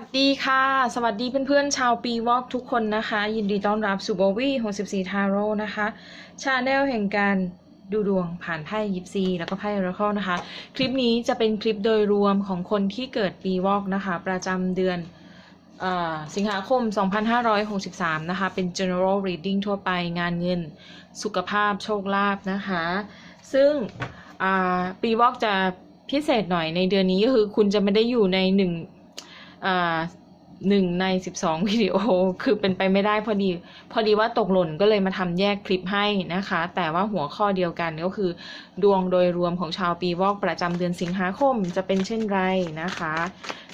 สวัสดีค่ะ สวัสดีเพื่อนๆ ชาวปีวอกทุกคนนะคะ ยินดีต้อนรับสู่โบวี่64ทาโร่นะคะชาแนลแห่งการดูดวงผ่านไพ่ยิปซีแล้วก็ไพ่ราเคิลนะคะ คลิปนี้จะเป็นคลิปโดยรวมของคนที่เกิดปีวอกนะคะ ประจำเดือนออสิงหาคม 2563 นะคะ เป็น general reading ทั่วไปงานเงิน สุขภาพโชคลาภนะคะ ซึ่งปีวอกจะพิเศษหน่อยในเดือนนี้ก็คือคุณจะไม่ได้อยู่ในหนึ่ง หนึ่งในสิบสองวิดีโอ คือเป็นไปไม่ได้พอดี พอดีว่าตกหล่นก็เลยมาทำแยกคลิปให้นะคะ แต่ว่าหัวข้อเดียวกันก็คือ ดวงโดยรวมของชาวปีวอกประจำเดือนสิงหาคมจะเป็นเช่นไรนะคะ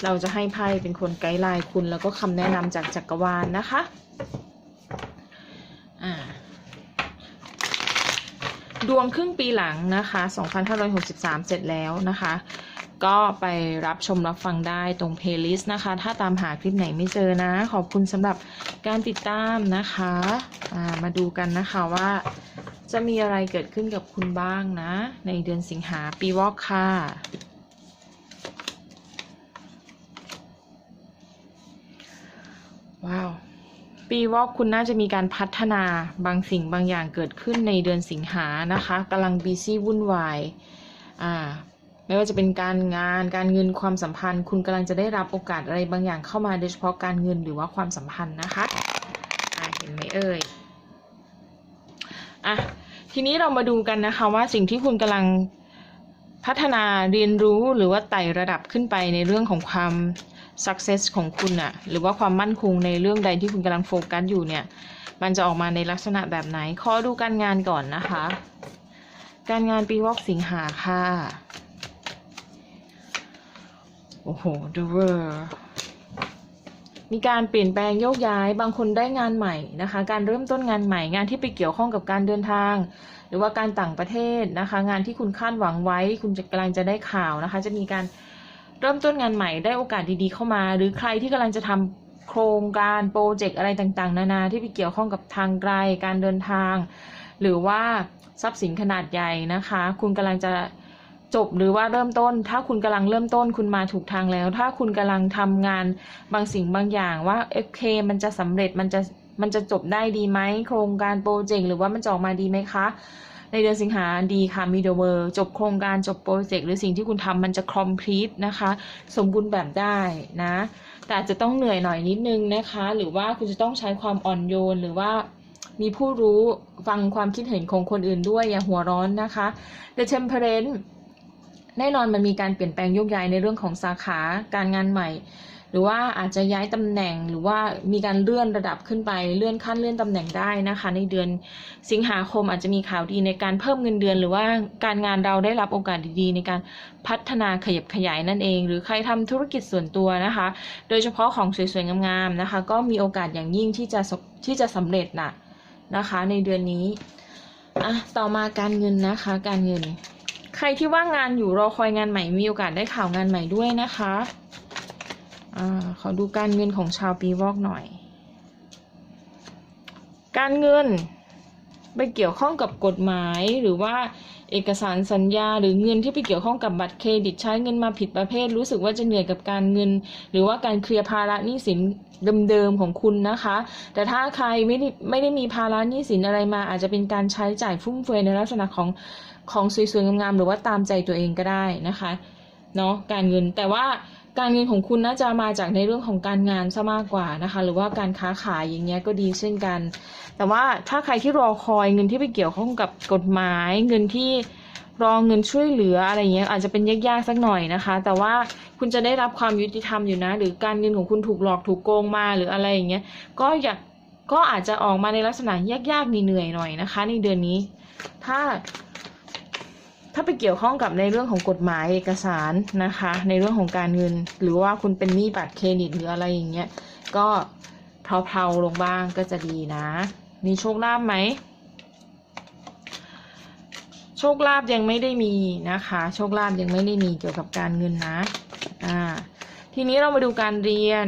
เราจะให้ไพ่เป็นคนไกด์ไลน์คุณแล้วก็คำแนะนำจากจักรวาลนะคะอ่าดวงครึ่งปีหลังนะคะ 2563 เสร็จแล้วนะคะ ก็ไปรับชมรับฟังได้ตรงเพลย์ลิสต์นะคะ ถ้าตามหาคลิปไหนไม่เจอนะ ขอบคุณสำหรับการติดตามนะคะามาดูกันนะคะว่าจะมีอะไรเกิดขึ้นกับคุณบ้างนะ ในเดือนสิงหาปีวอกค่ะว้าวปีวอกคุณน่าจะมีการพัฒนาบางสิ่งบางอย่างเกิดขึ้นในเดือนสิงหานะคะกำลังบีซี่วุ่นวายอ่า ไม่ว่าจะเป็นการงาน การเงินความสัมพันธ์ คุณกำลังจะได้รับโอกาสอะไรบางอย่างเข้ามาโดยเฉพาะการเงินหรือว่าความสัมพันธ์นะคะเห็นไหมเอ่ยอะทีนี้เรามาดูกันนะคะว่าสิ่งที่คุณกำลังพัฒนาเรียนรู้หรือว่าไต่ระดับขึ้นไปในเรื่องของความ success ของคุณอะหรือว่าความมั่นคงในเรื่องใดที่คุณกำลังโฟกัสอยู่เนี่ย มันจะออกมาในลักษณะแบบไหน ขอดูการงานก่อนนะคะ การงานปีวอกสิงหาค่ะ โอ้โห The World มีการเปลี่ยนแปลงโยกย้าย บางคนได้งานใหม่นะคะ การเริ่มต้นงานใหม่ งานที่ไปเกี่ยวข้องกับการเดินทาง หรือว่าการต่างประเทศนะคะ งานที่คุณคาดหวังไว้ คุณจะกำลังจะได้ข่าวนะคะ จะมีการเริ่มต้นงานใหม่ ได้โอกาสดีๆเข้ามา หรือใครที่กำลังจะทำโครงการโปรเจกต์อะไรต่างๆ นานาที่ไปเกี่ยวข้องกับทางไกล การเดินทาง หรือว่าทรัพย์สินขนาดใหญ่นะคะ คุณกำลังจะ จบหรือว่าเริ่มต้น ถ้าคุณกำลังเริ่มต้นคุณมาถูกทางแล้ว ถ้าคุณกำลังทำงานบางสิ่งบางอย่างว่าโอเคมันจะสำเร็จมันจะมันจะจบได้ดีไหมโครงการโปรเจกต์หรือว่ามันจะออกมาดีไหมคะ ในเดือนสิงหาดีค่ะมีเดเวอร์จบโครงการจบโปรเจกต์หรือสิ่งที่คุณทำมันจะ complete นะคะ สมบูรณ์แบบได้นะ แต่อาจจะต้องเหนื่อยหน่อยนิดนึงนะคะ หรือว่าคุณจะต้องใช้ความอ่อนโยนหรือว่ามีผู้รู้ฟังความคิดเห็นของคนอื่นด้วยอย่าหัวร้อนนะคะ The Temperance แน่นอนมันมีการเปลี่ยนแปลงโยกย้ายในเรื่องของสาขาการงานใหม่ หรือว่าอาจจะย้ายตำแหน่งหรือว่ามีการเลื่อนระดับขึ้นไปเลื่อนขั้นเลื่อนตำแหน่งได้นะคะ ในเดือนสิงหาคมอาจจะมีข่าวดีในการเพิ่มเงินเดือน หรือว่าการงานเราได้รับโอกาสดีๆ ในการพัฒนาขยับขยายนั่นเอง หรือใครทำธุรกิจส่วนตัวนะคะ โดยเฉพาะของสวยๆงามๆนะคะ ก็มีโอกาสอย่างยิ่งที่จะที่จะสำเร็จนะนะคะ ในเดือนนี้อะต่อมาการเงินนะคะ การเงิน ใครที่ว่างงานอยู่รอคอยงานใหม่มีโอกาสได้ข่าวงานใหม่ด้วยนะคะอ่าขอดูการเงินของชาวปีวอกหน่อย การเงินไปเกี่ยวข้องกับกฎหมายหรือว่า เอกสารสัญญาหรือเงินที่ไปเกี่ยวข้องกับบัตรเครดิตใช้เงินมาผิดประเภท รู้สึกว่าจะเหนื่อยกับการเงิน หรือว่าการเคลียร์ภาระหนี้สินเดิมๆของคุณนะคะ แต่ถ้าใครไม่ได้ไม่ได้มีภาระหนี้สินอะไรมา อาจจะเป็นการใช้จ่ายฟุ่มเฟือยในลักษณะของของสวยๆงามๆหรือว่าตามใจตัวเองก็ได้นะคะเนาะการเงินแต่ว่า การเงินของคุณน่าจะมาจากในเรื่องของการงานซะมากกว่านะคะ หรือว่าการค้าขายอย่างเงี้ยก็ดีเช่นกัน แต่ว่าถ้าใครที่รอคอยเงินที่ไปเกี่ยวข้องกับกฎหมาย เงินที่รอเงินช่วยเหลืออะไรเงี้ยอาจจะเป็นยากๆสักหน่อยนะคะ แต่ว่าคุณจะได้รับความยุติธรรมอยู่นะ หรือการเงินของคุณถูกหลอกถูกโกงมาหรืออะไรอย่างเงี้ยก็อยากก็อาจจะออกมาในลักษณะยากๆเหนื่อยๆหน่อยนะคะ ในเดือนนี้ ถ้า ถ้าไปเกี่ยวข้องกับในเรื่องของกฎหมายเอกสารนะคะ ในเรื่องของการเงิน หรือว่าคุณเป็นหนี้บัตรเครดิตหรืออะไรอย่างเงี้ยก็เพลาๆลงบ้างก็จะดีนะ มีโชคลาภไหมโชคลาภยังไม่ได้มีนะคะ โชคลาภยังไม่ได้มีเกี่ยวกับการเงินนะอ่าทีนี้เรามาดูการเรียน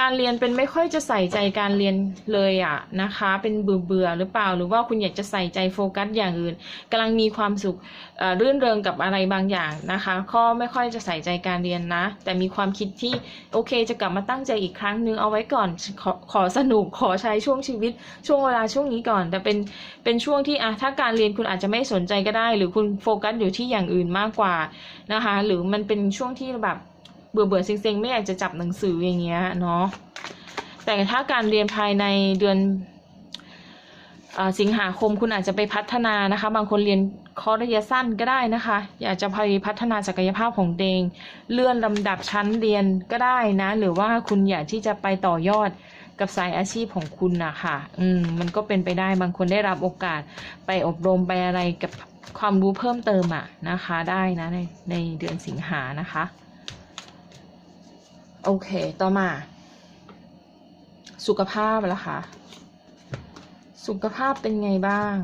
การเรียนเป็นไม่ค่อยจะใส่ใจการเรียนเลยอะนะคะ เป็นเบื่อเบื่อหรือเปล่า หรือว่าคุณอยากจะใส่ใจโฟกัสอย่างอื่นกำลังมีความสุขเอ่อรื่นเริงกับอะไรบางอย่างนะคะก็ไม่ค่อยจะใส่ใจการเรียนนะ แต่มีความคิดที่โอเคจะกลับมาตั้งใจอีกครั้งนึงเอาไว้ก่อนขอขอสนุกขอใช้ช่วงชีวิต ช่วงเวลาช่วงนี้ก่อน แต่เป็นเป็นช่วงที่อะถ้าการเรียนคุณอาจจะไม่สนใจก็ได้ หรือคุณโฟกัสอยู่ที่อย่างอื่นมากกว่านะคะ หรือมันเป็นช่วงที่แบบ เบื่อเบื่อเซ็งๆ ไม่อยากจะจับหนังสืออย่างเงี้ยเนาะแต่ถ้าการเรียนภายในเดือนอสิงหาคมคุณอาจจะไปพัฒนานะคะ บางคนเรียนคอร์สระยะสั้นก็ได้นะคะ อยากจะไปพัฒนาศักยภาพของเองเลื่อนลำดับชั้นเรียนก็ได้นะ หรือว่าคุณอยากที่จะไปต่อยอดกับสายอาชีพของคุณนะคะอืมมันก็เป็นไปได้บางคนได้รับโอกาสไปอบรมไปอะไรกับความรู้เพิ่มเติมอะนะคะ ได้นะในในเดือนสิงหานะคะ โอเค ต่อมา สุขภาพแล้วค่ะ สุขภาพเป็นไงบ้าง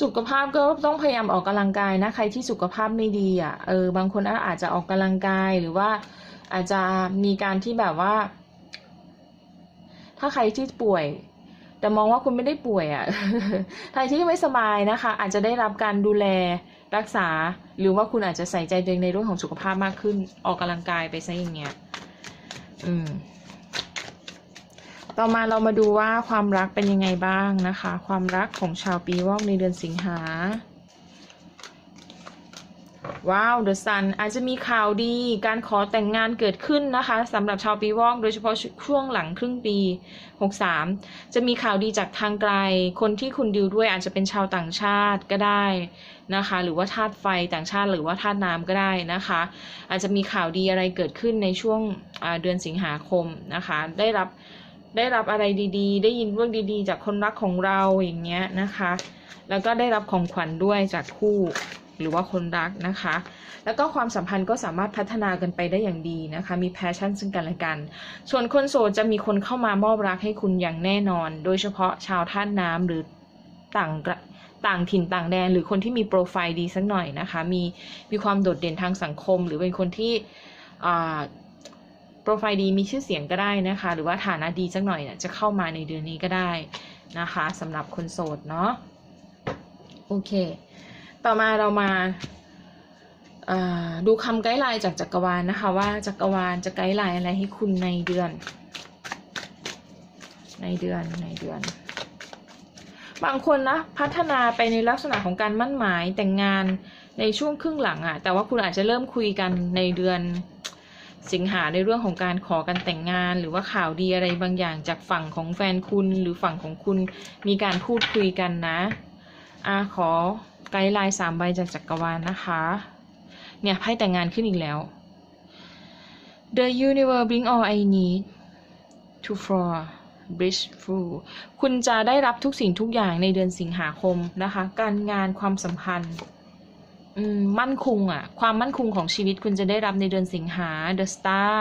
สุขภาพก็ต้องพยายามออกกำลังกายนะ ใครที่สุขภาพไม่ดีอะ เออ บางคนอาจจะออกกำลังกายหรือว่าอาจจะมีการที่แบบว่า ถ้าใครที่ป่วย แต่มองว่าคุณไม่ได้ป่วยอะ ใครที่ไม่สบายนะคะ อาจจะได้รับการดูแล รักษาหรือว่าคุณอาจจะใส่ใจตัวเองในเรื่องของสุขภาพมากขึ้น ออกกำลังกายไปซะอย่างเงี้ยอืมต่อมาเรามาดูว่าความรักเป็นยังไงบ้างนะคะ ความรักของชาวปีวอกในเดือนสิงหา ว้าวเดอะซันอาจจะมีข่าวดีการขอแต่งงานเกิดขึ้นนะคะสำหรับชาวปีวอกโดยเฉพาะช่วงหลังครึ่งปี 63 จะมีข่าวดีจากทางไกล คนที่คุณดิวด้วยอาจจะเป็นชาวต่างชาติก็ได้นะคะ หรือว่าธาตุไฟต่างชาติหรือว่าธาตุน้ำก็ได้นะคะ อาจจะมีข่าวดีอะไรเกิดขึ้นในช่วงเดือนสิงหาคมนะคะ ได้รับได้รับอะไรดีๆ ได้ยินเรื่องดีๆ จากคนรักของเราอย่างเงี้ยนะคะ แล้วก็ได้รับของขวัญด้วยจากคู่ หรือว่าคนรักนะคะ แล้วก็ความสัมพันธ์ก็สามารถพัฒนากันไปได้อย่างดีนะคะ มีแพชชั่นซึ่งกันและกัน ส่วนคนโสดจะมีคนเข้ามามอบรักให้คุณอย่างแน่นอน โดยเฉพาะชาวท่าตุน้ำหรือต่างต่างถิ่นต่างแดน หรือคนที่มีโปรไฟล์ดีสักหน่อยนะคะ มีมีความโดดเด่นทางสังคม หรือเป็นคนที่อ่าโปรไฟล์ดีมีชื่อเสียงก็ได้นะคะ หรือว่าฐานะดีสักหน่อยเนี่ยจะเข้ามาในเดือนนี้ก็ได้นะคะสำหรับคนโสดเนาะโอเค ต่อมาเรามาดูคำไกด์ไลน์จากจักรวาลนะคะ ว่าจักรวาลจะไกด์ไลน์อะไรให้คุณในเดือน ในเดือนในเดือน บางคนนะพัฒนาไปในลักษณะของการมั่นหมายแต่งงานในช่วงครึ่งหลังอะแต่ว่าคุณอาจจะเริ่มคุยกันในเดือนสิงหาในเรื่องของการขอกันแต่งงาน หรือว่าข่าวดีอะไรบางอย่างจากฝั่งของแฟนคุณหรือฝั่งของคุณมีการพูดคุยกันนะอะขอ ไกด์ไลน์สามใบจากจักรวาลนะคะ เนี่ยไพ่แต่งงานขึ้นอีกแล้ว The universe bring all I need to for bridge through คุณจะได้รับทุกสิ่งทุกอย่างในเดือนสิงหาคมนะคะ การงานความสัมพันธ์มั่นคงอะความมั่นคงของชีวิตคุณจะได้รับในเดือนสิงหา The Star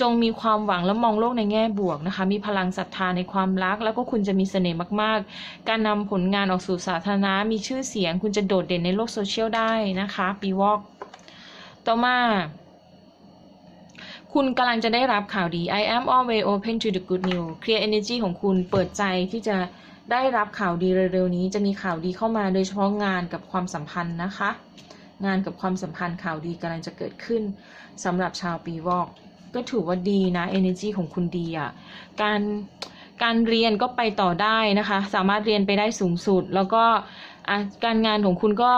จงมีความหวังและมองโลกในแง่บวกนะคะ มีพลังศรัทธาในความรัก แล้วก็คุณจะมีเสน่ห์มากๆ การนำผลงานออกสู่สาธารณะ มีชื่อเสียง คุณจะโดดเด่นในโลกโซเชียลได้นะคะ ปีวอก ต่อมาคุณกำลังจะได้รับข่าวดี I am always open to the good news clear energy ของคุณเปิดใจที่จะได้รับข่าวดีเร็วๆนี้ จะมีข่าวดีเข้ามาโดยเฉพาะงานกับความสัมพันธ์นะคะ งานกับความสัมพันธ์ข่าวดีกำลังจะเกิดขึ้นสำหรับชาวปีวอก ก็ถือว่าดีนะ energy ของคุณดีอะ่ะการการเรียนก็ไปต่อได้นะคะ สามารถเรียนไปได้สูงสุด แล้วก็การงานของคุณก็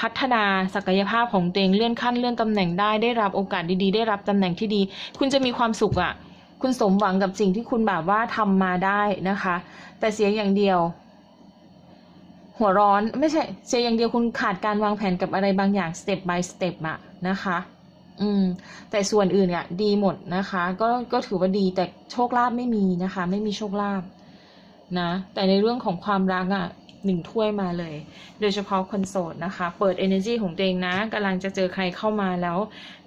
พัฒนาศักยภาพของตัวเองเลื่อนขั้นเลื่อนตำแหน่งได้ได้รับโอกาสดีๆ ได้รับตำแหน่งที่ดี คุณจะมีความสุขอะ่ะ คุณสมหวังกับสิ่งที่คุณแบบว่าทำมาได้นะคะ แต่เสียอย่างเดียว หัวร้อนไม่ใช่เสียอย่างเดียวคุณขาดการวางแผนกับอะไรบางอย่าง step by step อะนะคะ อืม แต่ส่วนอื่นอะดีหมดนะคะ ก็ก็ถือว่าดีแต่โชคลาภไม่มีนะคะ ไม่มีโชคลาภนะ แต่ในเรื่องของความรักอะหนึ่งถ้วยมาเลย โดยเฉพาะคนโสดนะคะ เปิด energy ของตัวเองนะกำลังจะเจอใครเข้ามาแล้ว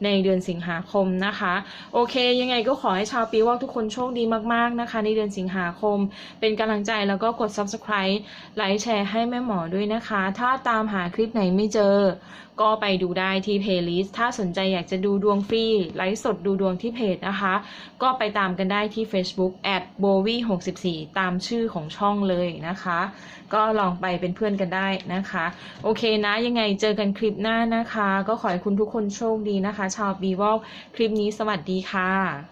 ในเดือนสิงหาคมนะคะ โอเค ยังไงก็ขอให้ชาวปีวอกทุกคนโชคดีมากๆนะคะ ในเดือนสิงหาคม เป็นกำลังใจแล้วก็กด subscribe ไลค์แชร์ให้แม่หมอด้วยนะคะ ถ้าตามหาคลิปไหนไม่เจอก็ไปดูได้ที่ playlist ถ้าสนใจอยากจะดูดวงฟรีไลฟ์สดดูดวงที่เพจนะคะ ก็ไปตามกันได้ที่ Facebook at b o w i 6 4 ตามชื่อของช่องเลยนะคะ ก็ลองไปเป็นเพื่อนกันได้นะคะ โอเคนะยังไงเจอกันคลิปหน้านะคะ ก็ขอให้คุณทุกคนโชคดีนะคะ ชาวบีวอลคลิปนี้สวัสดีค่ะ